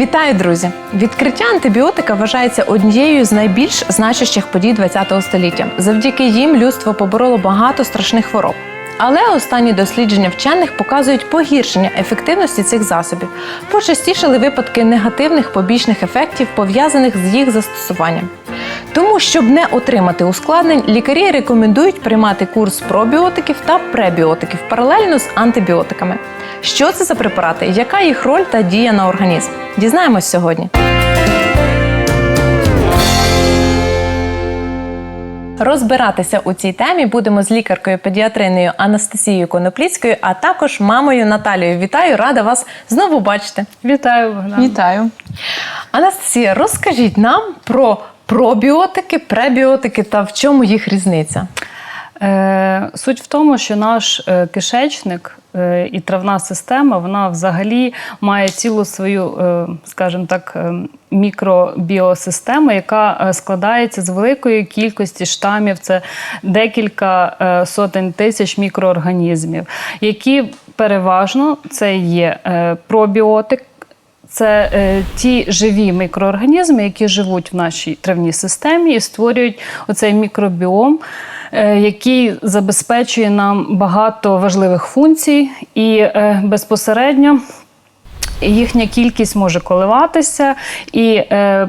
Вітаю, друзі! Відкриття антибіотика вважається однією з найбільш значущих подій ХХ століття. Завдяки їм людство побороло багато страшних хвороб. Але останні дослідження вчених показують погіршення ефективності цих засобів. Почастішали випадки негативних побічних ефектів, пов'язаних з їх застосуванням. Тому, щоб не отримати ускладнень, лікарі рекомендують приймати курс пробіотиків та пребіотиків паралельно з антибіотиками. Що це за препарати? Яка їх роль та дія на організм? Дізнаємось сьогодні. Розбиратися у цій темі будемо з лікаркою педіатриною Анастасією Конопліцькою, а також мамою Наталією. Вітаю, рада вас знову бачити. Вітаю, Богдан. Вітаю. Анастасія, розкажіть нам про пробіотики, пребіотики та в чому їх різниця? Е, суть в тому, що наш е, кишечник е, і травна система вона взагалі має цілу свою, скажімо так, мікробіосистему, яка складається з великої кількості штамів. Це декілька сотень тисяч мікроорганізмів, які переважно це є пробіотик. Це е, ті живі мікроорганізми, які живуть в нашій травній системі і створюють оцей мікробіом, який забезпечує нам багато важливих функцій і е, безпосередньо їхня кількість може коливатися і. Е,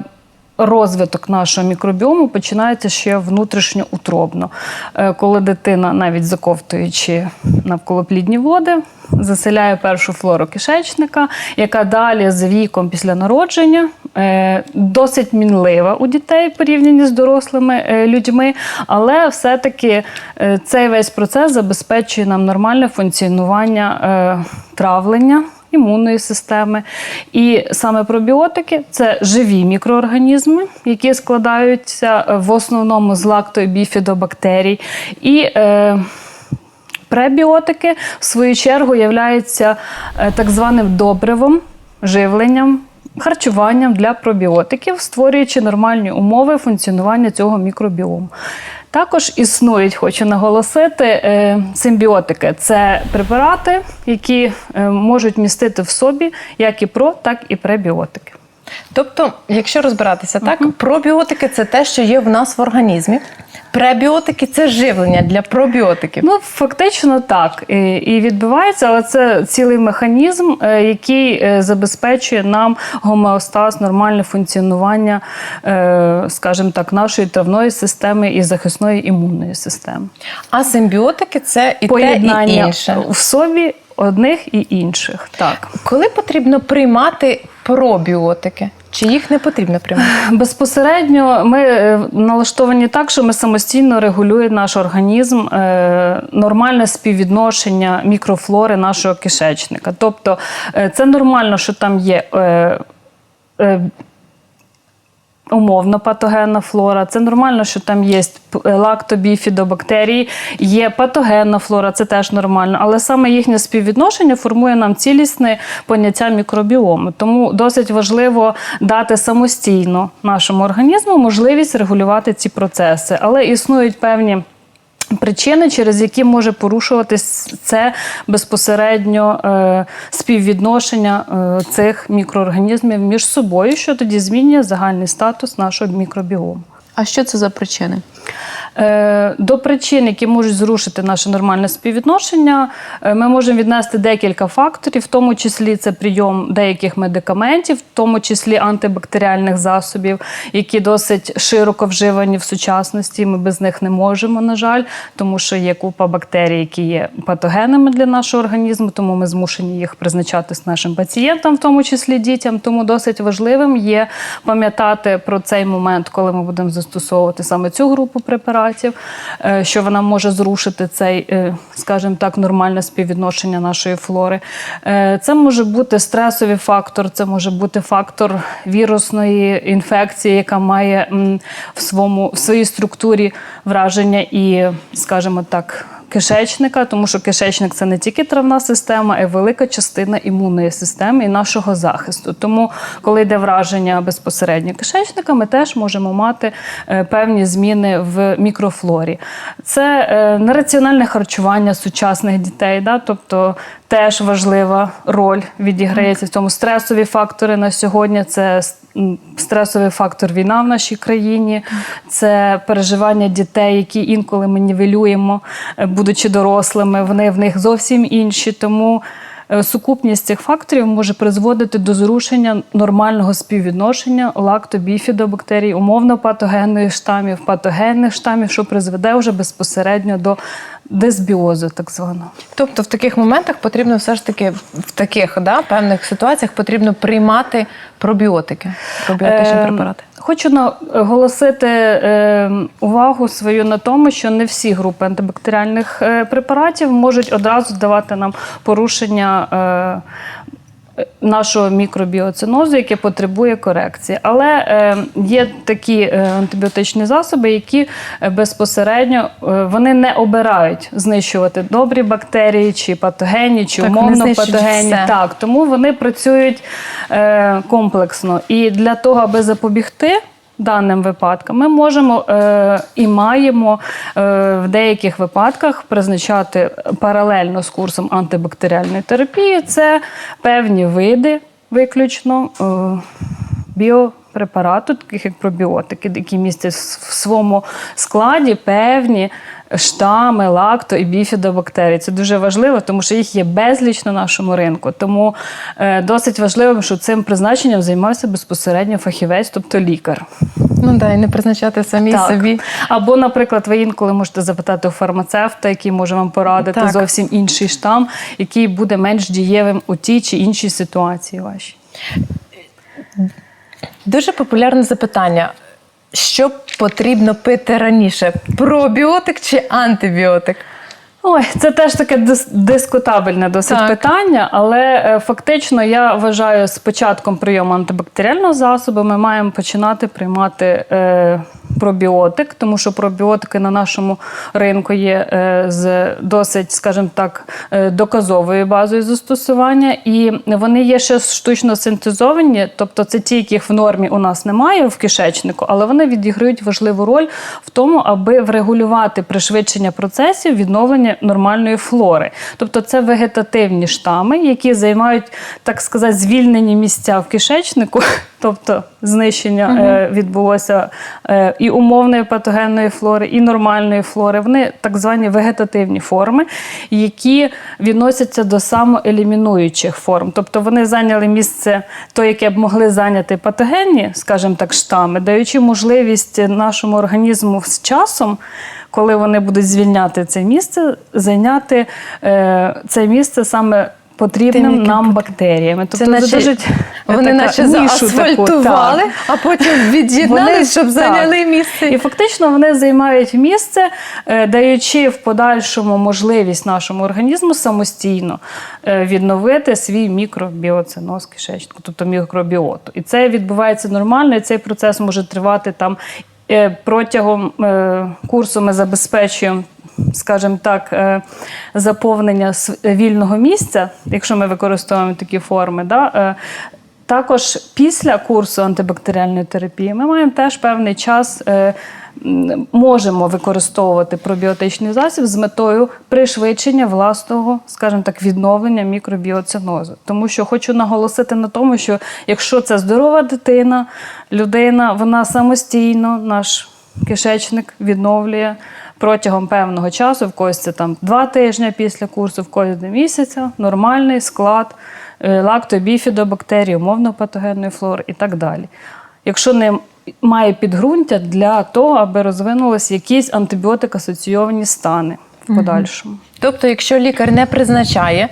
Розвиток нашого мікробіому починається ще внутрішньоутробно, Е, коли дитина, навіть заковтуючи навколоплідні води, заселяє першу флору кишечника, яка далі з віком після народження е, досить мінлива у дітей порівняно з дорослими е, людьми, але все-таки е, цей весь процес забезпечує нам нормальне функціонування е, травлення імунної системи. І саме пробіотики це живі мікроорганізми, які складаються е, в основному з лактою біфідобактерій. І е, пребіотики, в свою чергу, являються е, так званим добривом, живленням. Харчуванням для пробіотиків, створюючи нормальні умови функціонування цього мікробіому. Також існують, хочу наголосити, е, симбіотики це препарати, які е, можуть містити в собі як і про, так і пребіотики. Тобто, якщо розбиратися так, пробіотики це те, що є в нас в організмі. Пребіотики це живлення для пробіотиків. Ну, фактично так. І, і відбувається, але це цілий механізм, е, який е, забезпечує нам гомеостаз, нормальне функціонування, е, скажімо так, нашої травної системи і захисної імунної системи. А симбіотики це і те, і інше. в собі одних і інших. Так. Коли потрібно приймати пробіотики? Чи їх не потрібно приймати? Безпосередньо ми е, налаштовані так, що ми самостійно регулюємо наш організм, е, нормальне співвідношення мікрофлори нашого кишечника. Тобто е, це нормально, що там є. Е, е, Умовно патогенна флора. Це нормально, що там є п- лактобіфідобактерії, є патогенна флора, це теж нормально. Але саме їхнє співвідношення формує нам цілісне поняття мікробіому. Тому досить важливо дати самостійно нашому організму можливість регулювати ці процеси. Але існують певні. Причини, через які може порушуватись це безпосередньо е, співвідношення е, цих мікроорганізмів між собою, що тоді змінює загальний статус нашого мікробіому. А що це за причини? Е, До причин, які можуть зрушити наше нормальне співвідношення, е, ми можемо віднести декілька факторів, в тому числі це прийом деяких медикаментів, в тому числі антибактеріальних засобів, які досить широко вживані в сучасності. Ми без них не можемо, на жаль, тому що є купа бактерій, які є патогенами для нашого організму, тому ми змушені їх призначати з нашим пацієнтам, в тому числі дітям. Тому досить важливим є пам'ятати про цей момент, коли ми будемо застосовувати саме цю групу препаратів, е, що вона може зрушити цей, е, скажімо так, нормальне співвідношення нашої флори. Е, Це може бути стресовий фактор, це може бути фактор вірусної інфекції, яка має в своєму в своїй структурі враження і, скажімо так. Кишечника, тому що кишечник це не тільки травна система, а й велика частина імунної системи і нашого захисту. Тому, коли йде враження безпосередньо кишечника, ми теж можемо мати е, певні зміни в мікрофлорі. Це е, нераціональне харчування сучасних дітей, да? тобто теж важлива роль відіграється в цьому. Стресові фактори на сьогодні це стресовий фактор війна в нашій країні, це переживання дітей, які інколи ми нівелюємо, е, будучи дорослими. Вони в них зовсім інші. Тому сукупність цих факторів може призводити до зрушення нормального співвідношення лактобіфідобактерій, умовно патогенних штамів, патогенних штамів, що призведе вже безпосередньо до дисбіозу, так званого. Тобто в таких моментах потрібно все ж таки в таких да, певних ситуаціях потрібно приймати пробіотики, пробіотичні Ем, препарати. Хочу наголосити е, увагу свою на тому, що не всі групи антибактеріальних е, препаратів можуть одразу давати нам порушення. Нашого мікробіоцинозу, яке потребує корекції, але е, є такі е, антибіотичні засоби, які е, безпосередньо вони не обирають знищувати добрі бактерії чи патогені, чи Так, умовно патогені. все. Так, тому вони працюють комплексно. І для того, аби запобігти. Даним випадкам ми можемо е, і маємо е, в деяких випадках призначати паралельно з курсом антибактеріальної терапії. Це певні види виключно е, біопрепарату, таких як пробіотики, які містять в своєму складі певні штами, лакто і біфідобактерій. Це дуже важливо, тому що їх є безліч на нашому ринку. Тому е, досить важливо, що цим призначенням займався безпосередньо фахівець, тобто лікар. Ну да, і не призначати самі Так. собі. Або, наприклад, ви інколи можете запитати у фармацевта, який може вам порадити Так. зовсім інший штам, який буде менш дієвим у тій чи іншій ситуації вашій. Дуже популярне запитання. Що потрібно пити раніше? Пробіотик чи антибіотик? Ой, це теж таке дис- дискутабельне досить Так. питання, але е, фактично я вважаю, з початком прийому антибактеріального засобу ми маємо починати приймати е, пробіотик, тому що пробіотики на нашому ринку є е, з досить, скажімо так, е, доказовою базою застосування, і вони є ще штучно синтезовані, тобто це ті, яких в нормі у нас немає в кишечнику, але вони відіграють важливу роль в тому, аби врегулювати пришвидшення процесів відновлення нормальної флори. Тобто це вегетативні штами, які займають, так сказати, звільнені місця в кишечнику, тобто знищення е, відбулося і умовної патогенної флори, і нормальної флори. Вони так звані вегетативні форми, які відносяться до самоелімінуючих форм. Тобто вони зайняли місце, то, яке б могли зайняти патогенні, скажімо так, штами, даючи можливість нашому організму з часом. Коли вони будуть звільняти це місце, зайняти е, це місце саме потрібним Тим, нам бактеріями. Тобто Це наче задержить Вони наче нішу таку, так. а потім від'єднали, щоб так. зайняли місце. І фактично вони займають місце, е, даючи в подальшому можливість нашому організму самостійно е, відновити свій мікробіоциноз кишечнику, тобто мікробіоту. І це відбувається нормально, і цей процес може тривати там е, протягом курсу. Ми забезпечуємо. Скажімо так, е, заповнення вільного місця, якщо ми використовуємо такі форми, да, е, також після курсу антибактеріальної терапії ми маємо теж певний час. е, Можемо використовувати пробіотичний засіб з метою пришвидшення власного, скажімо так, відновлення мікробіоцинозу. Тому що хочу наголосити на тому, що якщо це здорова дитина, людина, вона самостійно, наш кишечник відновлює протягом певного часу, в когось це там два тижні після курсу, в когось до місяця, нормальний склад е, лактобіфідобактерій, умовно патогенної флори і так далі. Якщо не має підґрунтя для того, аби розвинулися якісь антибіотик-асоційовані стани в подальшому. Тобто, якщо лікар не призначає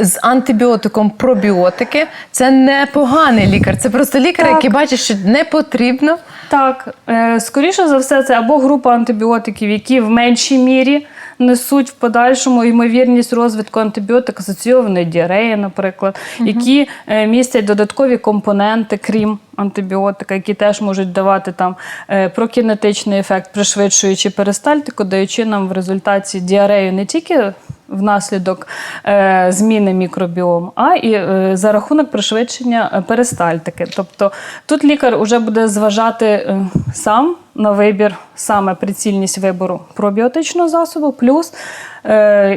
з антибіотиком пробіотики, це не поганий лікар. Це просто лікар, Так. який бачить, що не потрібно. Так, е, скоріше за все, це або група антибіотиків, які в меншій мірі несуть в подальшому ймовірність розвитку антибіотик асоційованої діареї, наприклад, які е, містять додаткові компоненти, крім антибіотика, які теж можуть давати там е, прокінетичний ефект, пришвидшуючи перистальтику, даючи нам в результаті діарею не тільки внаслідок е, зміни мікробіому, а і е, за рахунок пришвидшення е, перистальтики. Тобто тут лікар вже буде зважати сам на вибір, саме прицільність вибору пробіотичного засобу, плюс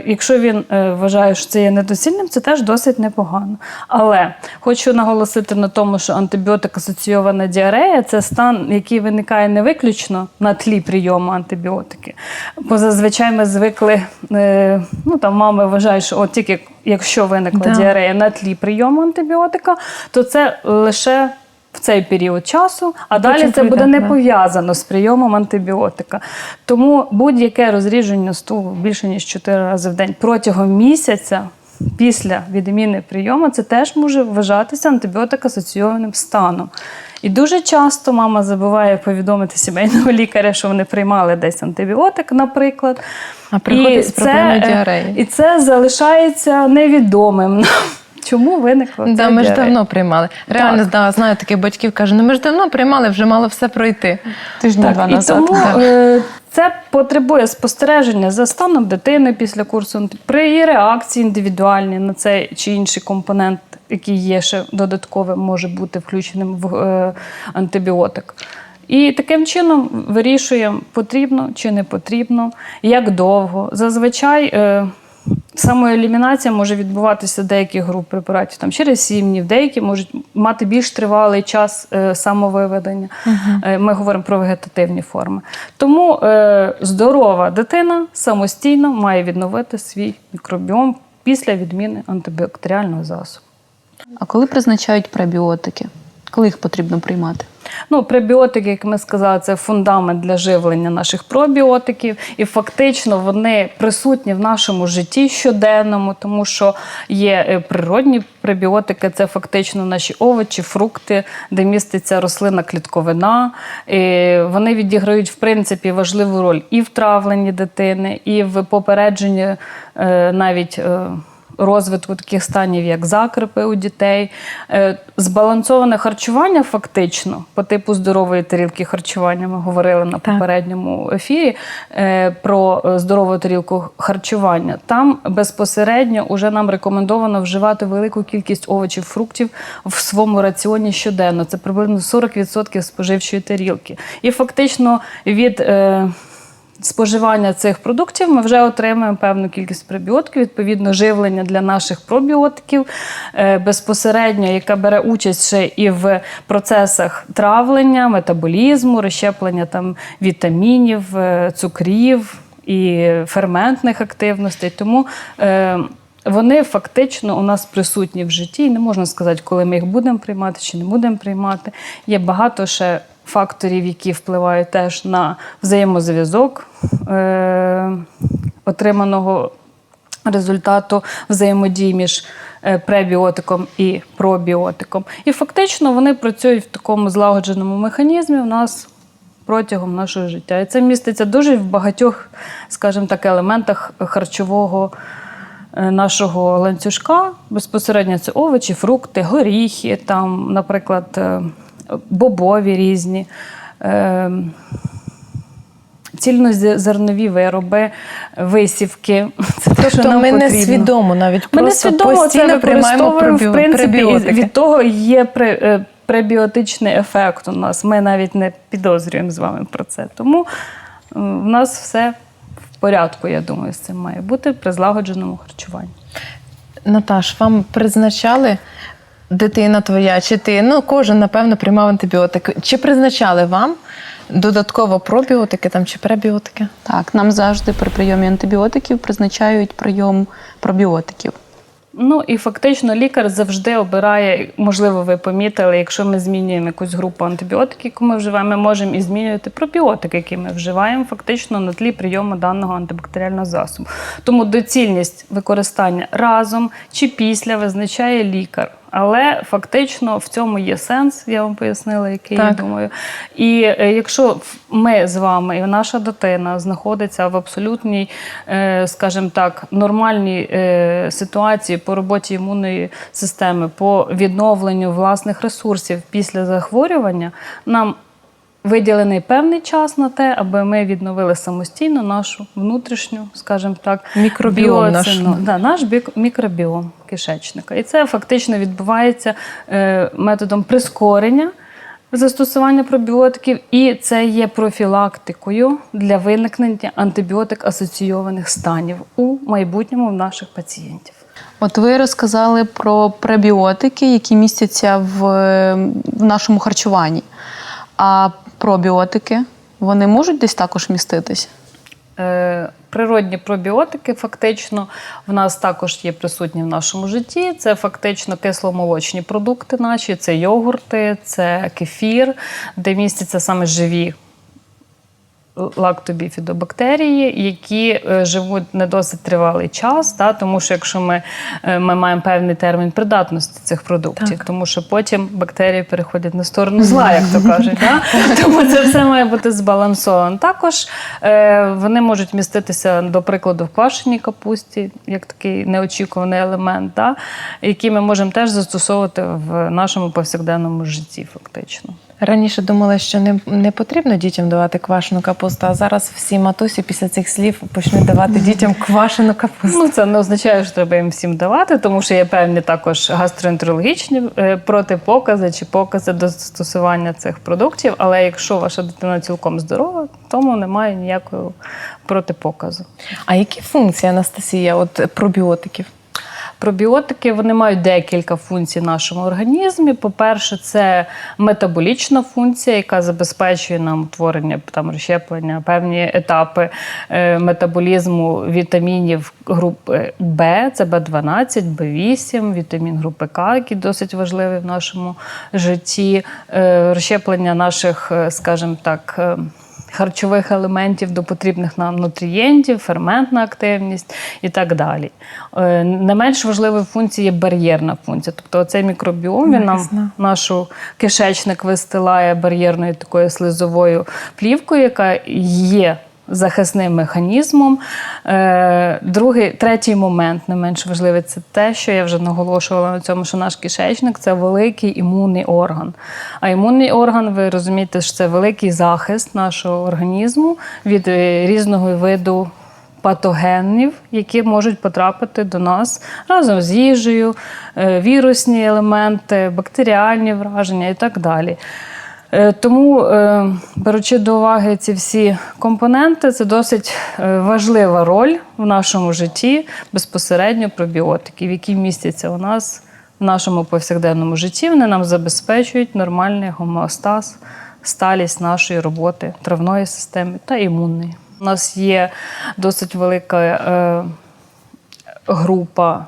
якщо він е, вважає, що це є недоцільним, це теж досить непогано. Але хочу наголосити на тому, що антибіотик асоційована діарея це стан, який виникає не виключно на тлі прийому антибіотики. Бо зазвичай ми звикли, е, ну там мами вважають, що от тільки якщо виникла Да. діарея на тлі прийому антибіотика, то це лише в цей період часу, а далі це буде не да. пов'язано з прийомом антибіотика. Тому будь-яке розрідження стулу більше ніж 4 рази в день протягом місяця. Після відміни прийому це теж може вважатися антибіотик асоційованим станом. І дуже часто мама забуває повідомити сімейного лікаря, що вони приймали десь антибіотик, наприклад. А приходить з проблемою е, діареї. І це залишається невідомим. Чому виникла Да, ми ж давно приймали. Реально, да, знаю таких батьків каже, ну ми ж давно приймали, вже мало все пройти. Тижні два Так, і тому так. е, це потребує спостереження за станом дитини після курсу, при її реакції індивідуальні на цей чи інший компонент, який є ще додатковим, може бути включеним в е, антибіотик. І таким чином вирішуємо, потрібно чи не потрібно, як довго. Зазвичай е, самоелімінація може відбуватися деяких груп препаратів там, через 7 днів, деякі можуть мати більш тривалий час е, самовиведення. Е, Ми говоримо про вегетативні форми. Тому е, здорова дитина самостійно має відновити свій мікробіом після відміни антибактеріального засобу. А коли призначають пребіотики? Коли їх потрібно приймати? Ну, пребіотики, як ми сказали, це фундамент для живлення наших пробіотиків, і фактично вони присутні в нашому житті щоденному, тому що є е, природні пребіотики, це фактично наші овочі, фрукти, де міститься рослина клітковина. І вони відіграють в принципі важливу роль і в травленні дитини, і в попередженні е, навіть. Розвитку таких станів, як закрипи у дітей. Е, Збалансоване харчування, фактично, по типу здорової тарілки харчування, ми говорили на попередньому ефірі е, про е, здорову тарілку харчування. Там безпосередньо уже нам рекомендовано вживати велику кількість овочів, фруктів в своєму раціоні щоденно. Це приблизно 40% споживчої тарілки. І фактично від. Споживання цих продуктів ми вже отримуємо певну кількість пребіотиків, відповідно, живлення для наших пробіотиків е, безпосередньо, яка бере участь ще і в процесах травлення, метаболізму, розщеплення там вітамінів, е, цукрів і ферментних активностей. Тому е, вони фактично у нас присутні в житті, і не можна сказати, коли ми їх будемо приймати чи не будемо приймати. Є багато ще факторів, які впливають теж на взаємозв'язок е- отриманого результату взаємодії між е, пребіотиком і пробіотиком. І фактично вони працюють в такому злагодженому механізмі у нас протягом нашого життя. І це міститься дуже в багатьох, скажімо так, елементах харчового е, нашого ланцюжка. Безпосередньо це овочі, фрукти, горіхи, там, наприклад, е, бобові різні. е, Цільнозернові вироби, висівки. Це те, що Тобто нам ми потрібно. несвідомо навіть Ми просто несвідомо це приймаємо використовуємо, в принципі, і від того є е, пребіотичний ефект у нас. Ми навіть не підозрюємо з вами про це. Тому е, в нас все в порядку, я думаю, з цим має бути при злагодженому харчуванні. Наташ, вам призначали дитина твоя, чи ти? Ну, кожен, напевно, приймав антибіотики. Чи призначали вам додатково пробіотики там, чи пребіотики? Так, нам завжди при прийомі антибіотиків призначають прийом пробіотиків. Ну і фактично лікар завжди обирає, можливо, ви помітили, якщо ми змінюємо якусь групу антибіотиків, яку ми вживаємо, ми можемо і змінювати пробіотики, які ми вживаємо, фактично на тлі прийому даного антибактеріального засобу. Тому доцільність використання разом чи після визначає лікар. Але фактично в цьому є сенс, я вам пояснила, який я думаю. І е, якщо ми з вами і наша дитина знаходиться в абсолютній, е, скажімо так, нормальній е, ситуації по роботі імунної системи, по відновленню власних ресурсів після захворювання, нам виділений певний час на те, аби ми відновили самостійно нашу внутрішню, скажімо так, Мікробіом наш. Да, наш мікробіом кишечника. І це фактично відбувається е, методом прискорення застосування пробіотиків, і це є профілактикою для виникнення антибіотик асоційованих станів у майбутньому в наших пацієнтів. От ви розказали про пребіотики, які містяться в, в нашому харчуванні. А пробіотики вони можуть десь також міститись? Е, Природні пробіотики фактично в нас також є присутні в нашому житті. Це фактично кисломолочні продукти наші, це йогурти, це кефір, де містяться саме живі лактобіфідобактерії, які е, живуть не досить тривалий час, та, тому що якщо ми, е, ми маємо певний термін придатності цих продуктів, тому що потім бактерії переходять на сторону зла, як то кажуть. Да? Тому це все має бути збалансовано. Також е, вони можуть міститися, до прикладу, в квашеній капусті, як такий неочікуваний елемент, да? який ми можемо теж застосовувати в нашому повсякденному житті, фактично. Раніше думала, що не, не потрібно дітям давати квашену капусту, а зараз всі матусі після цих слів почнуть давати дітям квашену капусту. Ну, це не означає, що треба їм всім давати, тому що є певні також гастроентерологічні е, протипокази чи покази до застосування цих продуктів. Але якщо ваша дитина цілком здорова, тому немає ніякого протипоказу. А які функції Анастасія от пробіотиків? Пробіотики вони мають декілька функцій в нашому організмі. По-перше, це метаболічна функція, яка забезпечує нам утворення там розщеплення, певні етапи е, метаболізму вітамінів групи Б, це Б12, Б8, вітамін групи К, який досить важливий в нашому житті, е, розщеплення наших, е, скажімо так. Харчових елементів до потрібних нам нутрієнтів, ферментна активність і так далі. Е, Не менш важливою функцією є бар'єрна функція. Тобто цей мікробіом він нам нашу кишечник вистилає бар'єрною такою слизовою плівкою, яка є. Захисним механізмом. Е, Другий, третій момент, не менш важливий, це те, що я вже наголошувала на цьому, що наш кишечник це великий імунний орган. А імунний орган, ви розумієте, що це великий захист нашого організму від е, різного виду патогенів, які можуть потрапити до нас разом з їжею, е, вірусні елементи, бактеріальні враження і так далі. Е, Тому, е, беручи до уваги ці всі компоненти, це досить е, важлива роль в нашому житті безпосередньо пробіотиків, які містяться у нас в нашому повсякденному житті. Вони нам забезпечують нормальний гомеостаз, сталість нашої роботи травної системи та імунної. У нас є досить велика група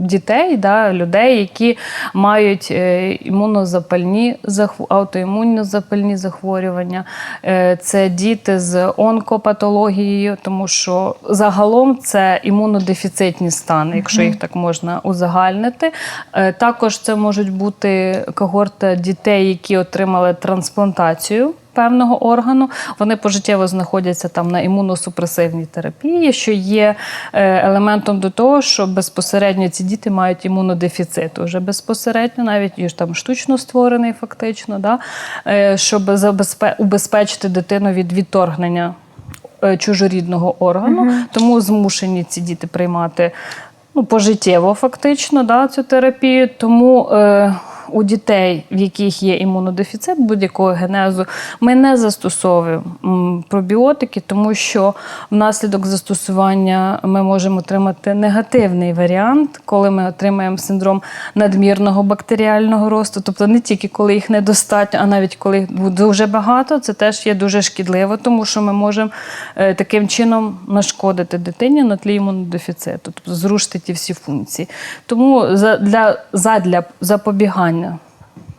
дітей, да, людей, які мають е, імунозапальні захв- аутоімунозапальні захворювання. Е, Це діти з онкопатологією, тому що загалом це імунодефіцитні стани, якщо їх так можна узагальнити. Е, Також це можуть бути когорта дітей, які отримали трансплантацію певного органу. Вони пожиттєво знаходяться там на імуносупресивній терапії, що є е, елементом до того, що безпосередньо ці діти мають імунодефіцит. Уже безпосередньо, навіть і там штучно створений, фактично, да? е, щоб забезпе- убезпечити дитину від відторгнення е, чужорідного органу, тому змушені ці діти приймати ну, пожиттєво фактично да, цю терапію. Тому е, у дітей, в яких є імунодефіцит будь-якого генезу, ми не застосовуємо пробіотики, тому що внаслідок застосування ми можемо отримати негативний варіант, коли ми отримаємо синдром надмірного бактеріального росту, тобто не тільки коли їх недостатньо, а навіть коли дуже багато, це теж є дуже шкідливо, тому що ми можемо е, таким чином нашкодити дитині на тлі імунодефіциту, тобто зрушити ті всі функції. Тому за- для, задля запобігання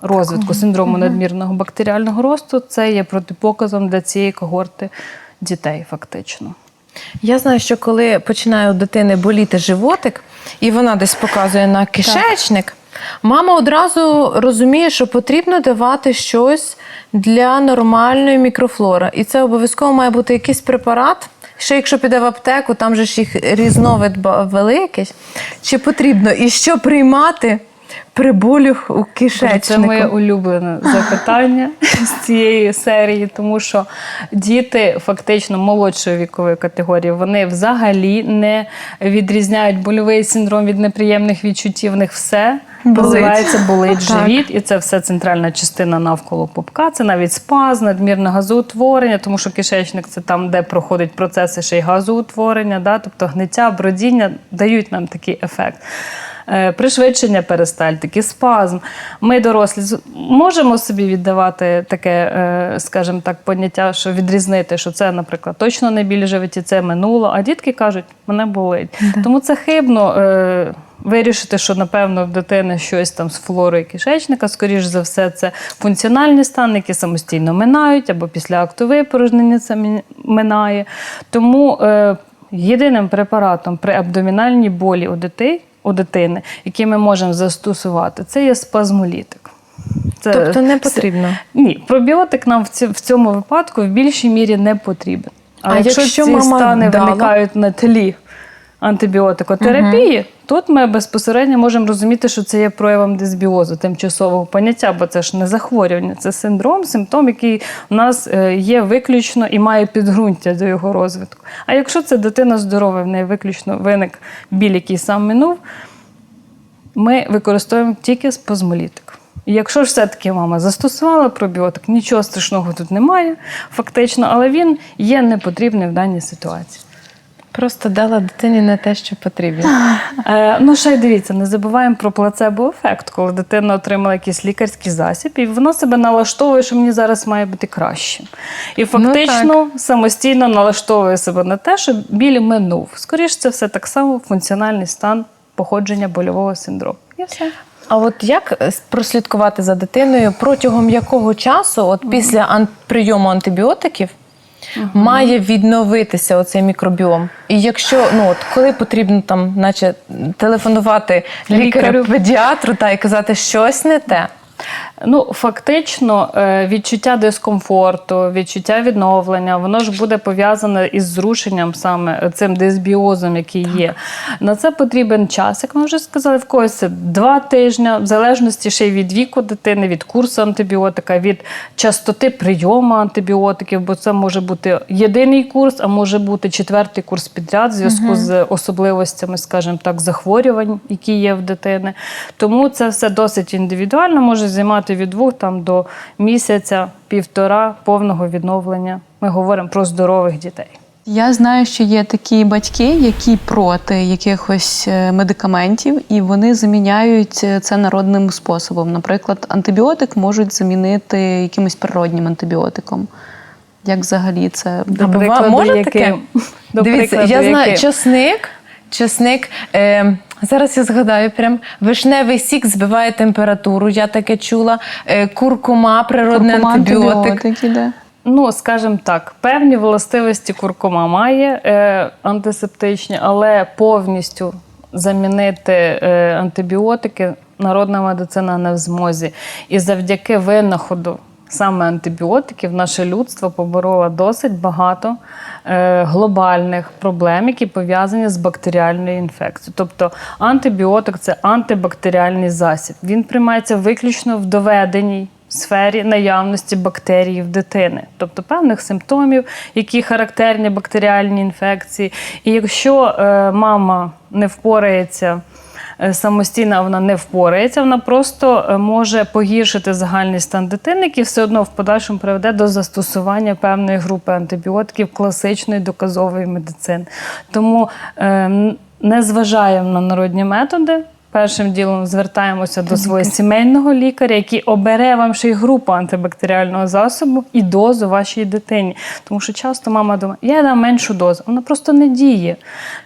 розвитку синдрому надмірного бактеріального росту це є протипоказом для цієї когорти дітей, фактично. Я знаю, що коли починає у дитини боліти животик, і вона десь показує на кишечник, мама одразу розуміє, що потрібно давати щось для нормальної мікрофлори. І це обов'язково має бути якийсь препарат. Ще якщо піде в аптеку, там же ж їх різновид великий. Чи потрібно і що приймати? При болях у кишечнику? Це моє улюблене запитання з цієї серії, тому що діти фактично молодшої вікової категорії вони взагалі не відрізняють больовий синдром від неприємних відчуттів. В них все називається болить живіт, і це все центральна частина навколо пупка. Це навіть спазм, надмірне газоутворення, тому що кишечник це там, де проходять процеси ще й газоутворення, да? тобто гниття, бродіння дають нам такий ефект. Е, Пришвидшення перистальтики, спазм. Ми дорослі можемо собі віддавати таке, е, скажімо так, поняття, що відрізнити, що це, наприклад, точно не біль животі, це минуло. А дітки кажуть, мене болить. Тому це хибно. е, Вирішити, що напевно в дитини щось там з флорою кишечника, скоріш за все, це функціональні стани, які самостійно минають, або після акту випорожнення це минає. Тому е, єдиним препаратом при абдомінальній болі у дитини, у дитини, який ми можемо застосувати, це є спазмолітик. Це, Тобто не це- потрібно. ні, пробіотик нам в, цьому випадку в більшій мірі не потрібен. А якщо, якщо ці мама стани дала? виникають на тлі антибіотикотерапії, тут ми безпосередньо можемо розуміти, що це є проявом дисбіозу, тимчасового поняття, бо це ж не захворювання, це синдром, симптом, який у нас е, є виключно і має підґрунтя до його розвитку. А якщо це дитина здорова, в неї виключно виник біль, який сам минув, ми використовуємо тільки спазмолітик. Якщо ж все-таки мама застосувала пробіотик, нічого страшного тут немає, фактично, але він є непотрібний в даній ситуації. Просто дала дитині не те, що потрібно. Е, ну, ще й дивіться, не забуваємо про плацебо-ефект, коли дитина отримала якийсь лікарський засіб, і вона себе налаштовує, що мені зараз має бути краще. І фактично самостійно налаштовує себе на те, що біль минув. Скоріше, це все так само функціональний стан походження больового синдрому. І все. А от як прослідкувати за дитиною, протягом якого часу, от після ан- прийому антибіотиків, має відновитися оцей мікробіом? І якщо ну от коли потрібно там, наче телефонувати Лікарю. лікарю-педіатру та і казати щось не те. Ну, фактично, е, відчуття дискомфорту, відчуття відновлення, воно ж буде пов'язане із зрушенням саме цим дисбіозом, який є. На це потрібен час, як ми вже сказали, в когось це два тижні, в залежності ще й від віку дитини, від курсу антибіотика, від частоти прийому антибіотиків, бо це може бути єдиний курс, а може бути четвертий курс підряд в зв'язку з особливостями, скажімо так, захворювань, які є в дитини. Тому це все досить індивідуально, може займати від двох там до місяця, півтора повного відновлення. Ми говоримо про здорових дітей. Я знаю, що є такі батьки, які проти якихось е, медикаментів, і вони заміняють е, це народним способом. Наприклад, антибіотик можуть замінити якимось природнім антибіотиком. Як взагалі це А бува- може таке? До Дивіться, прикладу, я знаю, яким? чесник, чесник. Е, зараз я згадаю, прям вишневий сік збиває температуру. Я таке чула. Е, куркума, природний Куркума, антибіотик. антибіотик іде. Ну, скажімо так, певні властивості куркума має е, антисептичні, але повністю замінити е, антибіотики народна медицина не в змозі. І завдяки винаходу саме антибіотиків наше людство побороло досить багато е, глобальних проблем, які пов'язані з бактеріальною інфекцією. Тобто антибіотик це антибактеріальний засіб. Він приймається виключно в доведеній сфері наявності бактерій в дитини, тобто певних симптомів, які характерні бактеріальні інфекції. І якщо е, мама не впорається самостійно, вона не впорається, вона просто е, може погіршити загальний стан дитини, який все одно в подальшому приведе до застосування певної групи антибіотиків класичної доказової медицини. Тому е, не зважаємо на народні методи. Першим ділом звертаємося до свого сімейного лікаря, який обере вам ще й групу антибактеріального засобу і дозу вашій дитині. Тому що часто мама думає, я дам меншу дозу. Вона просто не діє.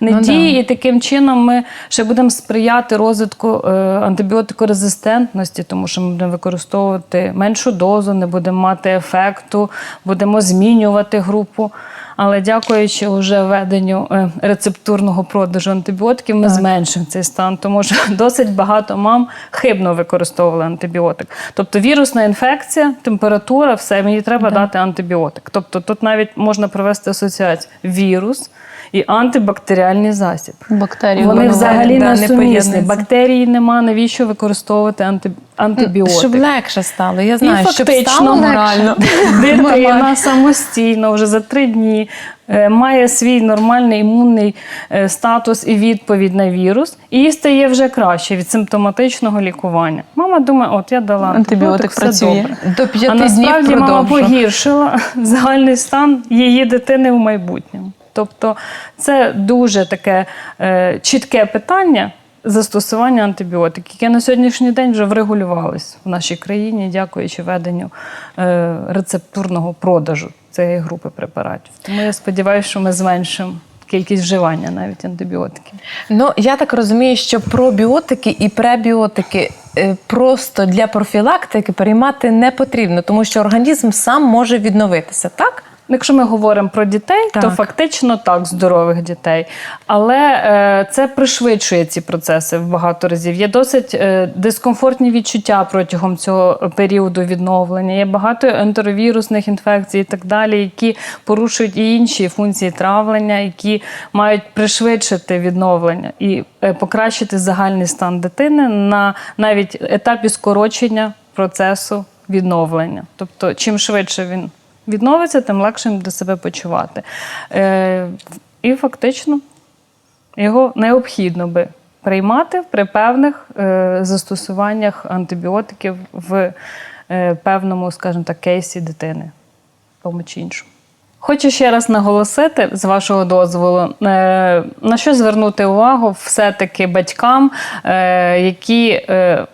Не Ну, діє, і таким чином ми ще будемо сприяти розвитку е, антибіотикорезистентності, тому що ми будемо використовувати меншу дозу, не будемо мати ефекту, будемо змінювати групу Але дякуючи вже введенню е, рецептурного продажу антибіотиків, ми зменшимо цей стан, тому що досить багато мам хибно використовували антибіотик. Тобто вірусна інфекція, температура, все, мені треба дати антибіотик. Тобто тут навіть можна провести асоціацію вірус і антибактеріальний засіб. Бактерії Вони взагалі да, не сумісні. Бактерії нема, навіщо використовувати анти... антибіотик? Щоб легше стало. Я знаю, щоб фактично стало морально. Дитина самостійно вже за три дні е, має свій нормальний імунний е, статус і відповідь на вірус, і їй стає вже краще від симптоматичного лікування. Мама думає, от я дала Антибіотик все працює. добре. До п'яти А днів насправді мама погіршила загальний стан її дитини в майбутньому. Тобто це дуже таке е, чітке питання застосування антибіотиків, яке на сьогоднішній день вже врегулювалось в нашій країні, дякуючи веденню е, рецептурного продажу цієї групи препаратів. Тому я сподіваюся, що ми зменшимо кількість вживання навіть антибіотиків. Ну я так розумію, що пробіотики і пребіотики е, просто для профілактики приймати не потрібно, тому що організм сам може відновитися, так? Якщо ми говоримо про дітей, то фактично так, здорових дітей. Але е, це пришвидшує ці процеси в багато разів. Є досить е, дискомфортні відчуття протягом цього періоду відновлення. Є багато ентеровірусних інфекцій і так далі, які порушують і інші функції травлення, які мають пришвидшити відновлення і е, покращити загальний стан дитини на навіть етапі скорочення процесу відновлення. Тобто, чим швидше він відновиться, тим легше буде себе почувати. Е, і фактично його необхідно би приймати при певних е, застосуваннях антибіотиків в е, певному, скажімо так, кейсі дитини, тому чи іншому. Хочу ще раз наголосити, з вашого дозволу, е, на що звернути увагу все-таки батькам, е, які е,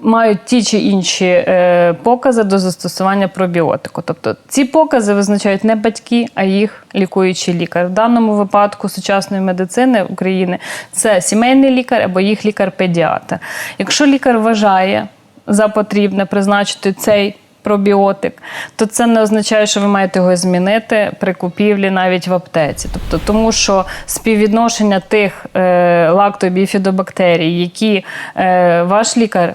мають ті чи інші е, покази до застосування пробіотику. Тобто ці покази визначають не батьки, а їх лікуючий лікар. В даному випадку сучасної медицини України це сімейний лікар або їх лікар-педіатр. Якщо лікар вважає за потрібне призначити цей пробіотик, то це не означає, що ви маєте його змінити при купівлі навіть в аптеці. Тобто, тому що співвідношення тих е, лактобіфідобактерій, які е, ваш лікар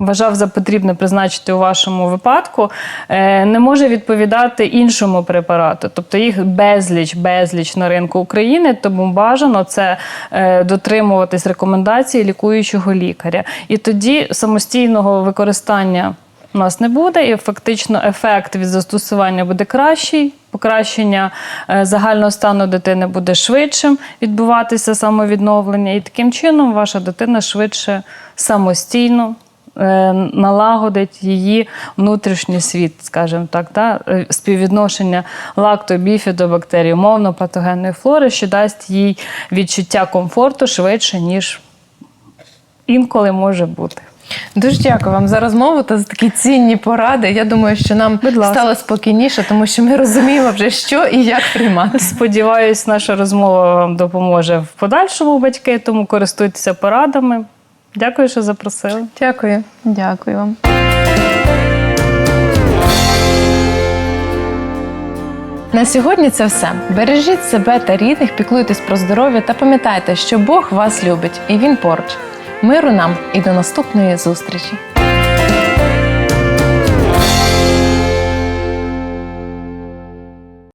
вважав за потрібне призначити у вашому випадку, е, не може відповідати іншому препарату. Тобто їх безліч, безліч на ринку України, тому бажано це е, дотримуватись рекомендацій лікуючого лікаря. І тоді самостійного використання у нас не буде, і фактично ефект від застосування буде кращий. Покращення е, загального стану дитини буде швидшим відбуватися самовідновлення, і таким чином ваша дитина швидше самостійно е, налагодить її внутрішній світ, скажімо так, да? е, співвідношення лактобіфідобактерій, умовно патогенної флори, що дасть їй відчуття комфорту швидше, ніж інколи може бути. Дуже дякую вам за розмову та за такі цінні поради. Я думаю, що нам стало спокійніше, тому що ми розуміємо вже, що і як приймати. Сподіваюсь, наша розмова вам допоможе в подальшому батьки, тому користуйтеся порадами. Дякую, що запросили. Дякую. Дякую вам. На сьогодні це все. Бережіть себе та рідних, піклуйтесь про здоров'я та пам'ятайте, що Бог вас любить і Він поруч. Миру нам і до наступної зустрічі!